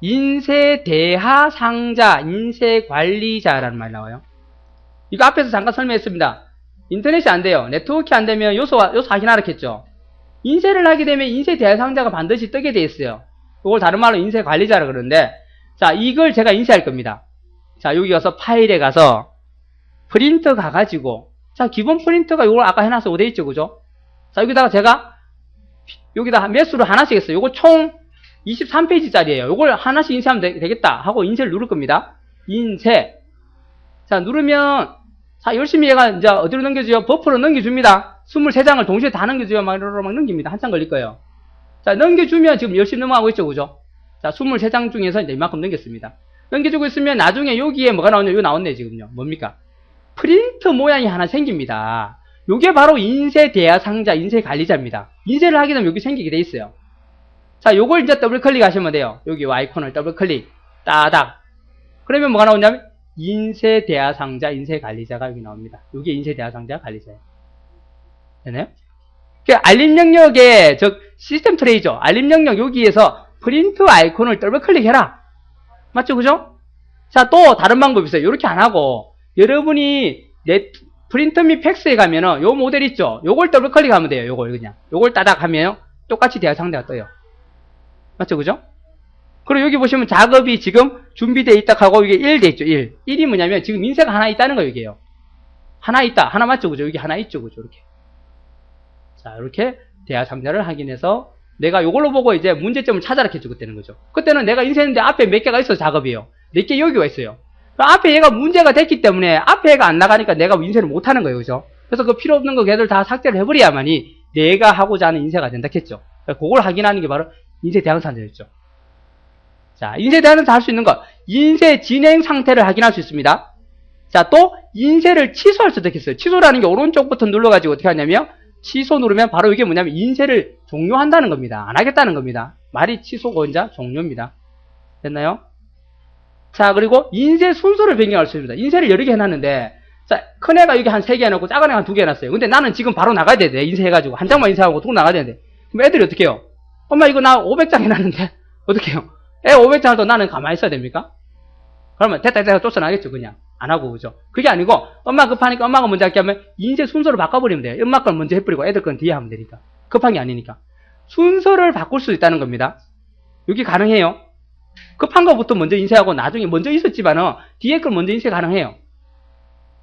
인쇄대하 상자, 인쇄관리자라는 말이 나와요. 이거 앞에서 잠깐 설명했습니다. 인터넷이 안 돼요. 네트워크 안 되면 요소, 요소 확인하라 했죠. 인쇄를 하게 되면 인쇄대하 상자가 반드시 뜨게 돼 있어요. 이걸 다른 말로 인쇄관리자라 그러는데, 자, 이걸 제가 인쇄할 겁니다. 자, 여기 가서 파일에 가서 프린터 가가지고, 자, 기본 프린터가 이걸 아까 해놔서 돼 있죠, 그죠? 자, 여기다가 제가 여기다 몇 수를 하나씩 했어요. 요거 총 23페이지짜리예요. 요걸 하나씩 인쇄하면 되, 겠다 하고 인쇄를 누를 겁니다. 인쇄. 자, 누르면 자, 열심히 얘가 이제 어디로 넘겨줘요? 버프로 넘겨줍니다. 23장을 동시에 다 넘겨줘요. 막 이러로 막 넘깁니다. 한참 걸릴 거예요. 자, 넘겨주면 지금 열심히 넘어가고 있죠, 그죠? 자, 23장 중에서 이제 이만큼 넘겼습니다. 넘겨주고 있으면 나중에 여기에 뭐가 나오냐? 여기 나왔네, 지금요. 뭡니까? 프린트 모양이 하나 생깁니다. 요게 바로 인쇄 대야 상자, 인쇄 관리자입니다. 인쇄를 하게 되면 여기 생기게 돼 있어요. 자, 요걸 이제 더블 클릭하시면 돼요. 여기 아이콘을 더블 클릭, 따닥. 그러면 뭐가 나오냐면 인쇄 대야 상자, 인쇄 관리자가 여기 나옵니다. 요게 인쇄 대야 상자 관리자예요. 되나요? 그 알림 영역에 즉 시스템 트레이죠. 알림 영역 여기에서 프린트 아이콘을 더블 클릭해라. 맞죠, 그죠? 자, 또 다른 방법이 있어요. 이렇게 안 하고 여러분이 넷 프린터 및 팩스에 가면은 요 모델 있죠? 요걸 더블 클릭하면 돼요. 요걸 그냥. 요걸 따닥 하면 똑같이 대화 상대가 떠요. 맞죠? 그죠? 그리고 여기 보시면 작업이 지금 준비되어 있다 하고 이게 1 돼 있죠. 1. 1이 뭐냐면 지금 인쇄가 하나 있다는 거예요. 이게요. 하나 있다. 하나 맞죠? 그죠? 여기 하나 있죠. 그죠? 이렇게. 자, 이렇게 대화 상자를 확인해서 내가 요걸로 보고 이제 문제점을 찾아라 했죠. 그때는 그죠? 그때는 내가 인쇄했는데 앞에 몇 개가 있어 작업이에요. 몇 개 여기 와 있어요. 앞에 얘가 문제가 됐기 때문에 앞에 얘가 안 나가니까 내가 인쇄를 못 하는 거예요. 그죠? 그래서 그 필요 없는 거 걔들 다 삭제를 해버려야만이 내가 하고자 하는 인쇄가 된다 했죠. 그걸 확인하는 게 바로 인쇄 대항산자였죠. 자, 인쇄 대항산자 할수 있는 것. 인쇄 진행 상태를 확인할 수 있습니다. 자, 또 인쇄를 취소할 수도 있겠어요. 취소라는 게 오른쪽 버튼 눌러가지고 어떻게 하냐면 취소 누르면 바로 이게 뭐냐면 인쇄를 종료한다는 겁니다. 안 하겠다는 겁니다. 말이 취소고 이제 종료입니다. 됐나요? 자, 그리고 인쇄 순서를 변경할 수 있습니다. 인쇄를 여러 개 해놨는데, 자, 큰 애가 여기 한 세 개 해놓고 작은 애가 한 두 개 해놨어요. 근데 나는 지금 바로 나가야 돼. 인쇄해가지고. 한 장만 인쇄하고 통 나가야 되는데. 그럼 애들이 어떻게 해요? 엄마 이거 나 500장 해놨는데, 어떻게 해요? 애 500장을 또 나는 가만히 있어야 됩니까? 그러면 됐다, 됐다, 쫓아나겠죠, 그냥. 안 하고, 그죠? 그게 아니고, 엄마 급하니까 엄마가 먼저 할게 하면, 인쇄 순서를 바꿔버리면 돼요. 엄마 걸 먼저 해버리고 애들 건 뒤에 하면 되니까. 급한 게 아니니까. 순서를 바꿀 수 있다는 겁니다. 여기 가능해요. 급한 거부터 먼저 인쇄하고 나중에 먼저 있었지만은 뒤에 걸 먼저 인쇄 가능해요.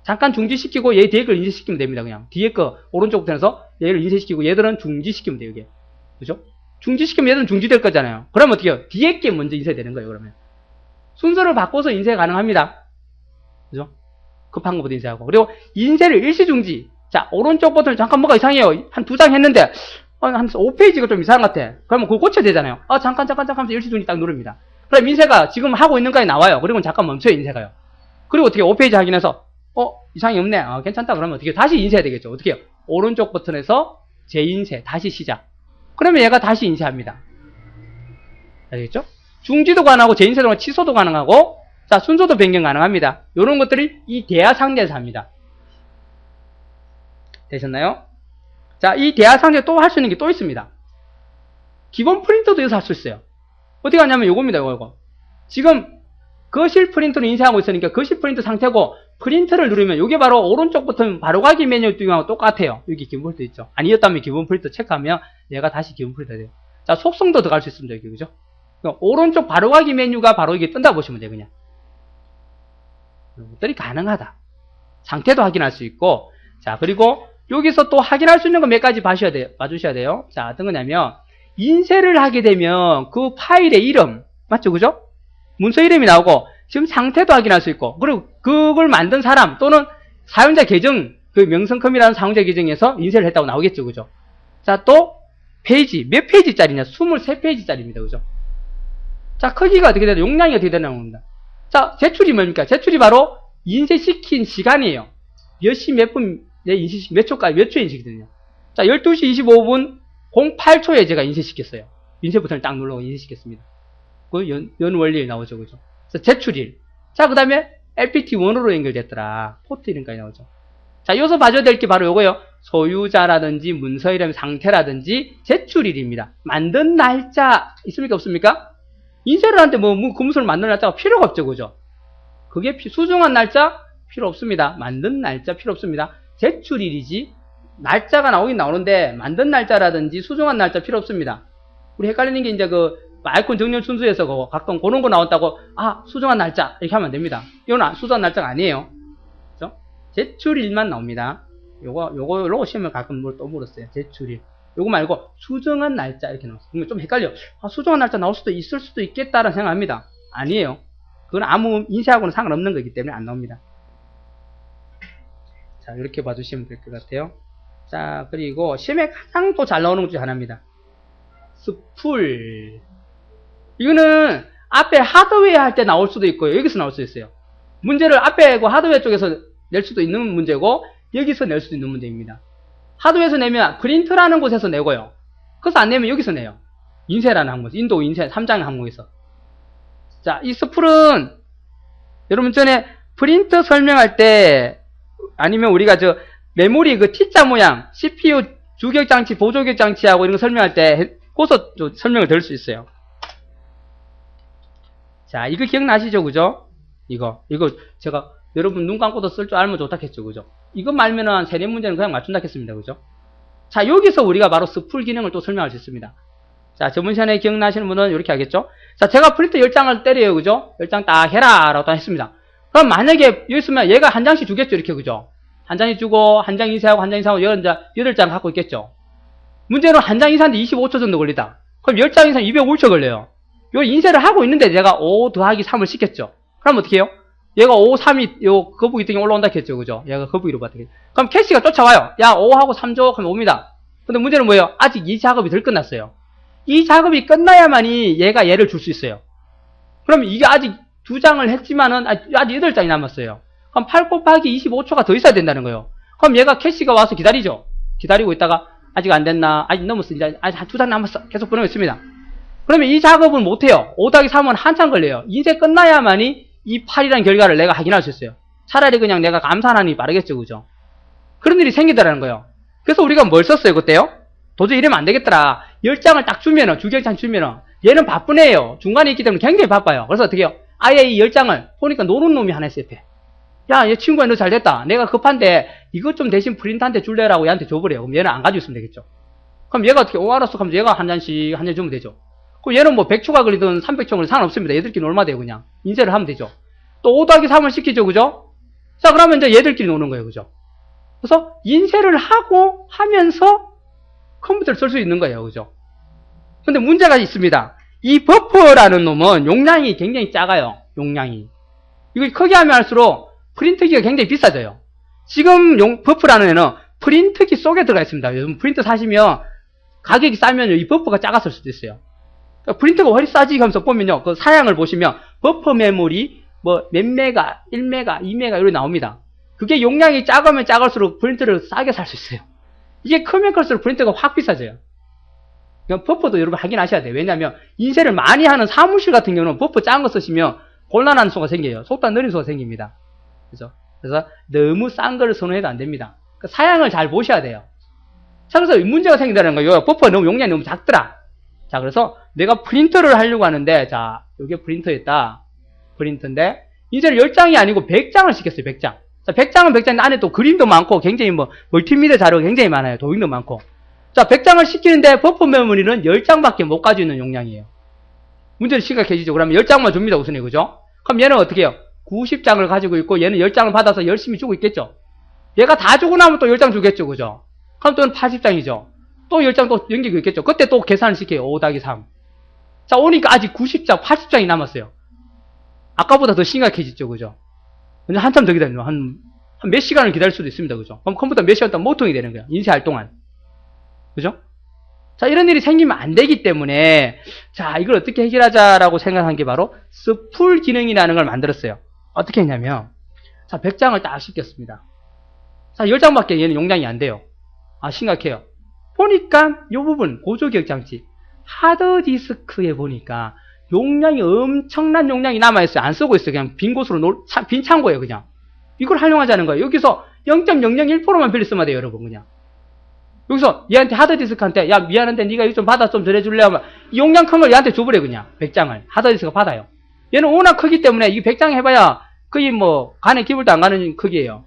잠깐 중지시키고 얘 뒤에 걸 인쇄시키면 됩니다. 그냥 뒤에 거 오른쪽부터 해서 얘를 인쇄시키고 얘들은 중지시키면 돼요. 이게 그죠? 중지시키면 얘들은 중지될 거잖아요. 그러면 어떻게 해요? 뒤에 게 먼저 인쇄되는 거예요. 그러면 순서를 바꿔서 인쇄 가능합니다. 그죠? 급한 거부터 인쇄하고 그리고 인쇄를 일시 중지 자 오른쪽 버튼 잠깐 뭐가 이상해요. 한 두 장 했는데 어, 한 5페이지가 좀 이상한 것 같아. 그러면 그거 고쳐야 되잖아요. 아 잠깐 잠깐 잠깐 하면서 일시 중지 딱 누릅니다. 그럼 인쇄가 지금 하고 있는 거에 나와요. 그리고 잠깐 멈춰요, 인쇄가요. 그리고 어떻게 5페이지 확인해서, 어, 이상이 없네. 아, 괜찮다. 그러면 어떻게 다시 인쇄해야 되겠죠. 어떻게 해요? 오른쪽 버튼에서 재인쇄, 다시 시작. 그러면 얘가 다시 인쇄합니다. 알겠죠? 중지도 가능하고 재인쇄도 취소도 가능하고, 자, 순서도 변경 가능합니다. 이런 것들이 이 대화 상자에서 합니다. 되셨나요? 자, 이 대화 상자에 또할 수 있는 게 또 있습니다. 기본 프린터도 여기서 할 수 있어요. 어떻게 하냐면 요겁니다, 요거, 요거. 지금 거실 프린터를 인쇄하고 있으니까 거실 프린터 상태고 프린터를 누르면 요게 바로 오른쪽 버튼 바로가기 메뉴 등하고 똑같아요. 여기 기본 프린터 있죠. 아니었다면 기본 프린터 체크하면 얘가 다시 기본 프린터 돼요. 자, 속성도 들어갈 수 있습니다, 여기, 그죠? 그러니까 오른쪽 바로가기 메뉴가 바로 이게 뜬다 보시면 돼요, 그냥. 것들이 가능하다. 상태도 확인할 수 있고, 자, 그리고 여기서 또 확인할 수 있는 거 몇 가지 봐주셔야 돼요. 봐주셔야 돼요. 자, 어떤 거냐면, 인쇄를 하게 되면 그 파일의 이름, 맞죠? 그죠? 문서 이름이 나오고, 지금 상태도 확인할 수 있고, 그리고 그걸 만든 사람 또는 사용자 계정, 그 명성컴이라는 사용자 계정에서 인쇄를 했다고 나오겠죠? 그죠? 자, 또, 페이지, 몇 페이지짜리냐? 23페이지짜리입니다. 그죠? 자, 크기가 어떻게 되나? 용량이 어떻게 되나? 봅니다. 자, 제출이 뭡니까? 제출이 바로 인쇄시킨 시간이에요. 몇 시 몇 분, 내 인쇄시, 몇 초까지, 몇 초에 인쇄되냐? 자, 12시 25분 08초에 제가 인쇄시켰어요. 인쇄 버튼을 딱 눌러서 인쇄시켰습니다. 그 연, 연 원리에 나오죠. 그죠? 제출일. 자, 그 다음에 LPT1으로 연결됐더라. 포트 이름까지 나오죠. 자, 여기서 봐줘야 될 게 바로 요거요. 소유자라든지 문서 이름 상태라든지 제출일입니다. 만든 날짜 있습니까? 없습니까? 인쇄를 하는데 뭐, 뭐 금수를 만드는 날짜가 필요가 없죠, 그죠? 그게 피- 수중한 날짜 필요 없습니다. 만든 날짜 필요 없습니다. 제출일이지 날짜가 나오긴 나오는데 만든 날짜라든지 수중한 날짜 필요 없습니다. 우리 헷갈리는 게 이제 그 아이콘 정렬 순수에서 그 가끔 그런 거 나온다고 아 수중한 날짜 이렇게 하면 안 됩니다. 이건 아- 수중한 날짜가 아니에요. 그죠? 제출일만 나옵니다. 요거 요거 요거 시험에 가끔 뭘 또 물었어요. 제출일. 요거 말고 수정한 날짜 이렇게 나왔어요. 그러면 좀 헷갈려. 아, 수정한 날짜 나올 수도 있을 수도 있겠다라는 생각합니다. 아니에요. 그건 아무 인쇄하고는 상관없는 거기 때문에 안 나옵니다. 자, 이렇게 봐주시면 될 것 같아요. 자, 그리고 시험에 가장 또 잘 나오는 것 중에 하나입니다. 스풀. 이거는 앞에 하드웨어 할 때 나올 수도 있고요. 여기서 나올 수 있어요. 문제를 앞에 그 하드웨어 쪽에서 낼 수도 있는 문제고 여기서 낼 수도 있는 문제입니다. 하드웨어에서 내면 프린트라는 곳에서 내고요. 그래서 안 내면 여기서 내요. 인쇄라는 항목에서 인도 인쇄 3장 항목에서. 자, 이 스풀은 여러분 전에 프린터 설명할 때 아니면 우리가 저 메모리 그 T자 모양 CPU 주격 장치, 보조격 장치하고 이런 거 설명할 때 고서 좀 설명을 드릴 수 있어요. 자, 이거 기억나시죠? 그죠? 이거. 이거 제가 여러분 눈 감고도 쓸 줄 알면 좋다 했죠. 그죠? 이거 말면은 한 세네 문제는 그냥 맞춘다 했습니다. 그죠? 자, 여기서 우리가 바로 스풀 기능을 또 설명할 수 있습니다. 자, 저번 시간에 기억나시는 분은 이렇게 하겠죠? 자, 제가 프린터 10장을 때려요. 그죠? 10장 딱 해라. 라고 딱 했습니다. 그럼 만약에 여기 있으면 얘가 한 장씩 주겠죠. 이렇게. 그죠? 한 장씩 주고, 한 장 인쇄하고, 한 장 인쇄하고, 여덟 장 갖고 있겠죠? 문제는 한 장 인쇄하는데 25초 정도 걸리다. 그럼 10장 인쇄 205초 걸려요. 요 인쇄를 하고 있는데 내가 5 더하기 3을 시켰죠. 그럼 어떻게 해요? 얘가 5, 3이 요 거북이 등에 올라온다 했죠. 그죠? 얘가 거북이로 봤다. 그럼 캐시가 쫓아와요. 야, 5하고 3 줘. 그럼 옵니다. 근데 문제는 뭐예요? 아직 이 작업이 덜 끝났어요. 이 작업이 끝나야만이 얘가 얘를 줄 수 있어요. 그럼 이게 아직 두 장을 했지만은 아- 아직 8장이 남았어요. 그럼 8 곱하기 25초가 더 있어야 된다는 거예요. 그럼 얘가 캐시가 와서 기다리죠. 기다리고 있다가 아직 안 됐나? 아직. 이제 아직 한 두 장 남았어. 계속 보내고 있습니다. 그러면 이 작업은 못해요. 5 더하기 3은 한참 걸려요. 이제 끝나야만이 이 8이라는 결과를 내가 확인할 수 있어요. 차라리 그냥 내가 감산하니 빠르겠죠. 그죠? 그런 일이 생기더라는 거예요. 그래서 우리가 뭘 썼어요, 그때요? 도저히 이러면 안 되겠더라. 10장을 딱 주면은, 주격장 주면은, 얘는 바쁜 애예요. 중간에 있기 때문에 굉장히 바빠요. 그래서 어떻게 해요? 아예 이 10장을 보니까 노는 놈이 하나 있어요, 옆에. 야, 얘 친구야, 너 잘 됐다. 내가 급한데, 이것 좀 대신 프린트한테 줄래라고 얘한테 줘버려요. 그럼 얘는 안 가지고 있으면 되겠죠. 그럼 얘가 어떻게, 오, 알았어. 그럼 얘가 한 잔씩, 한 잔 주면 되죠. 그럼 얘는 뭐 100초가 걸리든 300초가 걸리든 상관없습니다. 얘들끼리 놀면 돼요, 그냥. 인쇄를 하면 되죠. 또 5 더하기 3을 시키죠, 그죠? 자, 그러면 이제 얘들끼리 노는 거예요, 그죠? 그래서 인쇄를 하고 하면서 컴퓨터를 쓸 수 있는 거예요, 그죠? 근데 문제가 있습니다. 이 버퍼라는 놈은 용량이 굉장히 작아요, 용량이. 이걸 크게 하면 할수록 프린트기가 굉장히 비싸져요. 지금 용, 버프라는 애는 프린트기 속에 들어가 있습니다. 요즘 프린터 사시면 가격이 싸면 이 버퍼가 작았을 수도 있어요. 그러니까 프린터가 왜 싸지 하면서 보면요. 그 사양을 보시면 버퍼 메모리 뭐 몇 메가, 1메가, 2메가 이렇게 나옵니다. 그게 용량이 작으면 작을수록 프린터를 싸게 살 수 있어요. 이게 크면 클수록 프린터가 확 비싸져요. 그냥 버퍼도 여러분 확인하셔야 돼요. 왜냐하면 인쇄를 많이 하는 사무실 같은 경우는 버퍼 작은 거 쓰시면 곤란한 수가 생겨요. 속도가 느린 수가 생깁니다. 그죠? 그래서 너무 싼 거를 선호해도 안 됩니다. 그 사양을 잘 보셔야 돼요. 자, 그래서 문제가 생긴다는 거예요. 버퍼 너무 용량이 너무 작더라. 자, 그래서 내가 프린터를 하려고 하는데, 자, 이게 프린터였다. 프린터인데, 인쇄를 10장이 아니고 100장을 시켰어요, 100장. 자, 100장은 100장인데 안에 또 그림도 많고, 굉장히 뭐, 멀티미디어 자료가 굉장히 많아요. 도잉도 많고. 자, 100장을 시키는데 버퍼 메모리는 10장밖에 못 가지고 있는 용량이에요. 문제는 심각해지죠. 그러면 10장만 줍니다, 우선에, 그죠? 그럼 얘는 어떻게 해요? 90장을 가지고 있고, 얘는 10장을 받아서 열심히 주고 있겠죠? 얘가 다 주고 나면 또 10장 주겠죠, 그죠? 그럼 또는 80장이죠. 또 10장 또 연기고 있겠죠. 그때 또 계산을 시켜요. 5 더하기 3. 자, 오니까 아직 90장, 80장이 남았어요. 아까보다 더 심각해지죠, 그죠? 근데 한참 더 기다려요. 한, 한 몇 시간을 기다릴 수도 있습니다, 그죠? 그럼 컴퓨터 몇 시간 동안 모통이 되는 거야. 인쇄할 동안. 그죠? 자, 이런 일이 생기면 안 되기 때문에, 자, 이걸 어떻게 해결하자라고 생각한 게 바로, 스풀 기능이라는 걸 만들었어요. 어떻게 했냐면, 자, 100장을 딱 시켰습니다. 자, 10장밖에 얘는 용량이 안 돼요. 아, 심각해요. 보니까, 이 부분, 보조 기억 장치. 하드 디스크에 보니까, 용량이 엄청난 용량이 남아있어요. 안 쓰고 있어요. 그냥 빈 곳으로, 빈 창고예요, 그냥. 이걸 활용하자는 거예요. 여기서 0.001%만 빌려 쓰면 돼요, 여러분, 그냥. 여기서 얘한테 하드디스크한테 야 미안한데 네가 이거 좀 받아 좀 전해줄래 하면 이 용량 큰 걸 얘한테 줘버려 그냥 100장을 하드디스크가 받아요 얘는 워낙 크기 때문에 이 100장 해봐야 거의 뭐 간에 기울도 안 가는 크기예요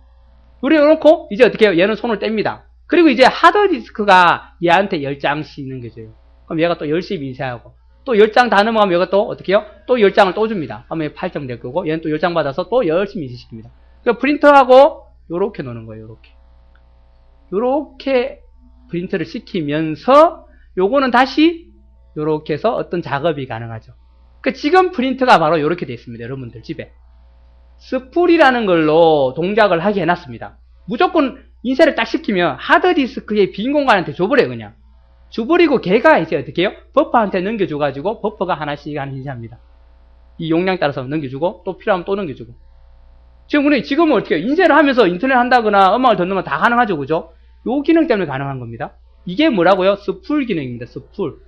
우리 놓고 이제 어떻게 해요 얘는 손을 뗍니다 그리고 이제 하드디스크가 얘한테 10장씩 있는 거죠 그럼 얘가 또 열심히 인쇄하고 또 10장 다 넘어가면 얘가 또 어떻게 해요 또 10장을 또 줍니다 그러면 8장 될 거고 얘는 또 10장 받아서 또 열심히 인쇄시킵니다 그러니까 프린터하고 요렇게 노는 거예요 요렇게 요렇게 프린트를 시키면서 요거는 다시 요렇게 해서 어떤 작업이 가능하죠. 그 지금 프린트가 바로 요렇게 되어 있습니다. 여러분들 집에. 스풀이라는 걸로 동작을 하게 해놨습니다. 무조건 인쇄를 딱 시키면 하드디스크의 빈 공간한테 줘버려요 그냥. 줘버리고 걔가 이제 어떻게 해요? 버퍼한테 넘겨줘가지고 버퍼가 하나씩 하나 인쇄합니다. 이 용량 따라서 넘겨주고 또 필요하면 또 넘겨주고. 지금 우리 지금은 어떻게 해요? 인쇄를 하면서 인터넷 한다거나 음악을 듣는 건 다 가능하죠 그죠? 요 기능 때문에 가능한 겁니다. 이게 뭐라고요? 스풀 기능입니다. 스풀.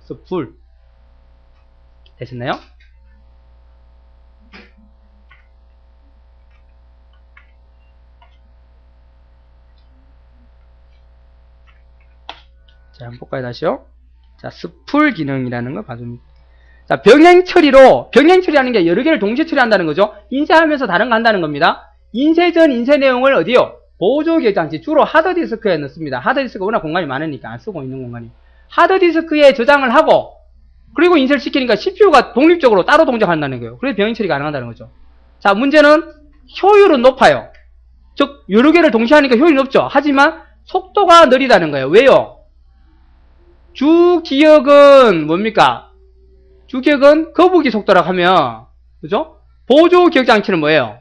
스풀. 되셨나요? 자, 한번 볼까요, 다시요? 자, 스풀 기능이라는 걸 봐줍니다. 자, 병행 처리로, 병행 처리하는 게 여러 개를 동시에 처리한다는 거죠. 인쇄하면서 다른 거 한다는 겁니다. 인쇄 전 인쇄 내용을 어디요? 보조 계장치 주로 하드디스크에 넣습니다. 하드디스크가 워낙 공간이 많으니까 안 쓰고 있는 공간이. 하드디스크에 저장을 하고 그리고 인쇄를 시키니까 CPU가 독립적으로 따로 동작한다는 거예요. 그래서 병행 처리가 가능하다는 거죠. 자, 문제는 효율은 높아요. 즉 여러 개를 동시에 하니까 효율이 높죠. 하지만 속도가 느리다는 거예요. 왜요? 주 기억은 뭡니까? 주 기억은 거북이 속도라고 하면 그죠? 보조 기억 장치는 뭐예요?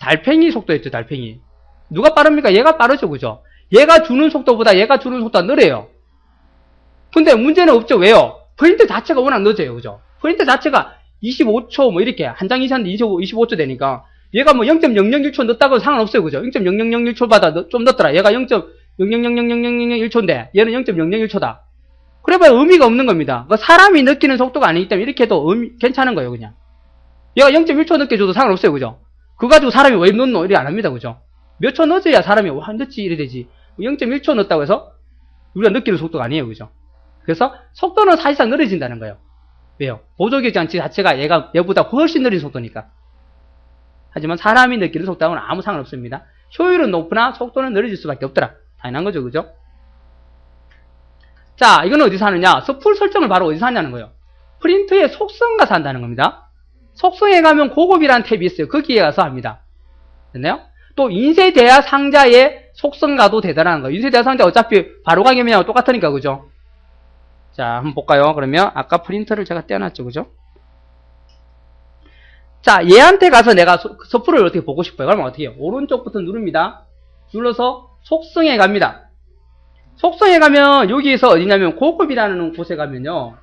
달팽이 속도였죠, 달팽이. 누가 빠릅니까? 얘가 빠르죠, 그죠? 얘가 주는 속도보다 얘가 주는 속도가 느려요. 근데 문제는 없죠, 왜요? 프린트 자체가 워낙 늦어요, 그죠? 프린트 자체가 25초, 뭐 이렇게, 한 장 이상인데 25, 25초 되니까, 얘가 뭐 0.001초 늦다고 상관없어요, 그죠? 0.0001초보다 좀 늦더라. 얘가 0.0000001초인데, 얘는 0.001초다. 그래봐야 의미가 없는 겁니다. 그 사람이 느끼는 속도가 아니기 때문에 이렇게 해도 의미, 괜찮은 거예요, 그냥. 얘가 0.1초 늦게 줘도 상관없어요, 그죠? 그거 가지고 사람이 왜 늦노? 이래 안 합니다, 그죠? 몇 초 늦어야 사람이 와, 늦지, 이래 되지. 0.1초 늦다고 해서 우리가 느끼는 속도가 아니에요, 그죠? 그래서 속도는 사실상 느려진다는 거예요. 왜요? 보조기 장치 자체가 얘가 얘보다 훨씬 느린 속도니까. 하지만 사람이 느끼는 속도하고는 아무 상관없습니다. 효율은 높으나 속도는 느려질 수밖에 없더라. 당연한 거죠, 그죠? 자, 이거는 어디서 하느냐? 스풀 설정을 바로 어디서 하냐는 거예요. 프린트의 속성 가서 한다는 겁니다. 속성에 가면 고급이라는 탭이 있어요. 거기에 가서 합니다. 됐나요? 또 인쇄대야 상자의 속성과도 대단한 거예요. 인쇄대야 상자 어차피 바로 가기면 똑같으니까, 그죠? 자, 한번 볼까요? 그러면 아까 프린터를 제가 떼어놨죠, 그죠? 자, 얘한테 가서 내가 소, 서프를 어떻게 보고 싶어요? 그러면 어떻게 해요? 오른쪽 부터 누릅니다. 눌러서 속성에 갑니다. 속성에 가면 여기에서 어디냐면 고급이라는 곳에 가면요.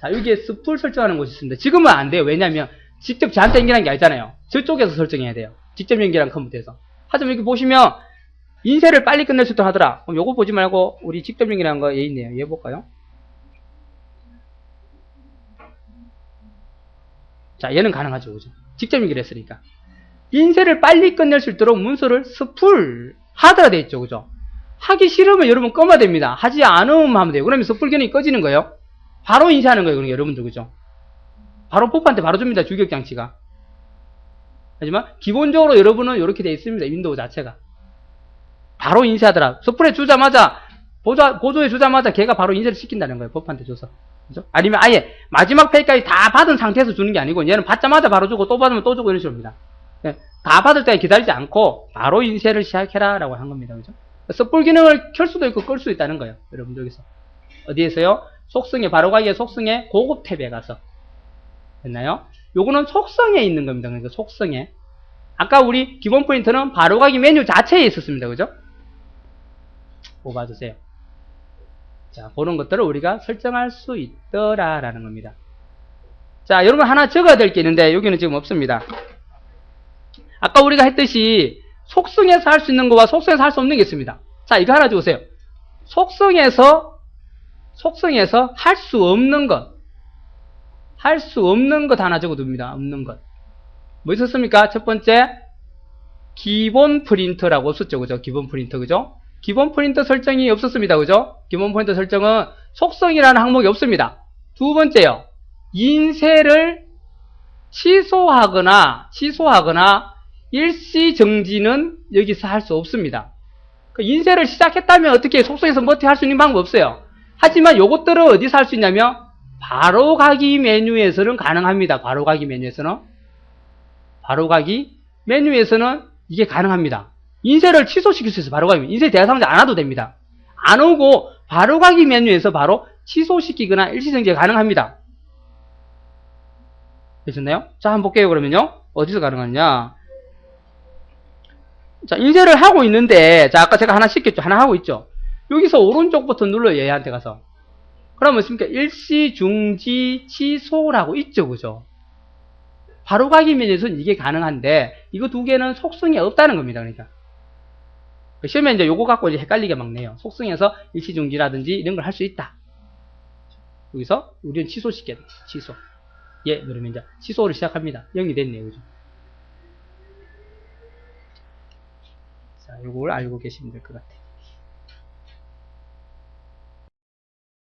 자, 여기에 스풀 설정하는 곳이 있습니다. 지금은 안 돼요. 왜냐면 직접 저한테 연결한 게 아니잖아요. 저쪽에서 설정해야 돼요. 직접 연결한 컴퓨터에서. 하지만 여기 보시면 인쇄를 빨리 끝낼 수 있도록 하더라. 그럼 요거 보지 말고 우리 직접 연결한 거 얘 있네요. 얘 볼까요? 자, 얘는 가능하죠. 그죠? 직접 연결했으니까. 인쇄를 빨리 끝낼 수 있도록 문서를 스풀 하드라 돼 있죠. 그죠? 하기 싫으면 여러분 꺼면 됩니다. 하지 않으면 하면 돼요. 그러면 기능이 꺼지는 거예요. 바로 인쇄하는 거예요. 그러니까 여러분들. 그죠? 바로 포프한테 바로 줍니다. 주격 장치가. 하지만 기본적으로 여러분은 이렇게 돼 있습니다. 윈도우 자체가. 바로 인쇄하더라. 스풀에 주자마자 보조, 보조에 주자마자 걔가 바로 인쇄를 시킨다는 거예요. 법한테 줘서. 그죠? 아니면 아예 마지막 페이지까지 다 받은 상태에서 주는 게 아니고 얘는 받자마자 바로 주고 또 받으면 또 주고 이런 식으로입니다. 예, 다 받을 때까지 기다리지 않고 바로 인쇄를 시작해라 라고 한 겁니다. 그죠? 섣불 기능을 켤 수도 있고 끌 수도 있다는 거예요. 여러분들 여기서. 어디에서요? 속성에 바로 가기에 속성에 고급 탭에 가서. 됐나요? 요거는 속성에 있는 겁니다. 그러니까 속성에. 아까 우리 기본 프린터는 바로 가기 메뉴 자체에 있었습니다. 그죠? 뽑아주세요. 자, 그런 것들을 우리가 설정할 수 있더라라는 겁니다. 자, 여러분 하나 적어야 될 게 있는데 여기는 지금 없습니다. 아까 우리가 했듯이 속성에서 할 수 있는 거와 속성에서 할 수 없는 게 있습니다. 자, 이거 하나 적으세요. 속성에서 속성에서 할 수 없는 것. 할 수 없는 것 하나 적어둡니다. 없는 것. 뭐 있었습니까? 첫 번째 기본 프린터라고 썼죠. 그죠? 기본 프린터. 그죠? 기본 포인트 설정이 없었습니다. 그죠? 기본 포인트 설정은 속성이라는 항목이 없습니다. 두 번째요. 인쇄를 취소하거나, 취소하거나, 일시 정지는 여기서 할 수 없습니다. 그 인쇄를 시작했다면 어떻게 속성에서 뭐어떻게 할수 있는 방법 없어요. 하지만 요것들은 어디서 할 수 있냐면, 바로 가기 메뉴에서는 가능합니다. 바로 가기 메뉴에서는. 바로 가기 메뉴에서는 이게 가능합니다. 인쇄를 취소시킬 수 있어요. 바로 가기. 인쇄 대상자 안 와도 됩니다. 안 오고 바로 가기 메뉴에서 바로 취소시키거나 일시정지가 가능합니다. 되셨나요? 자, 한번 볼게요, 그러면요. 어디서 가능하냐. 자, 인쇄를 하고 있는데, 자, 아까 제가 하나 시켰죠. 하나 하고 있죠. 여기서 오른쪽 버튼 눌러요, 얘한테 가서. 그러면 있습니까? 일시, 중지, 취소라고 있죠, 그죠? 바로 가기 메뉴에서는 이게 가능한데, 이거 두 개는 속성이 없다는 겁니다, 그러니까. 시험에 이제 요거 갖고 이제 헷갈리게 막 내요. 속성에서 일시 중지라든지 이런 걸 할 수 있다. 여기서 우리는 취소시켜야 돼. 취소. 예, 누르면 이제 취소를 시작합니다. 0이 됐네요. 그죠? 자, 요걸 알고 계시면 될 것 같아요.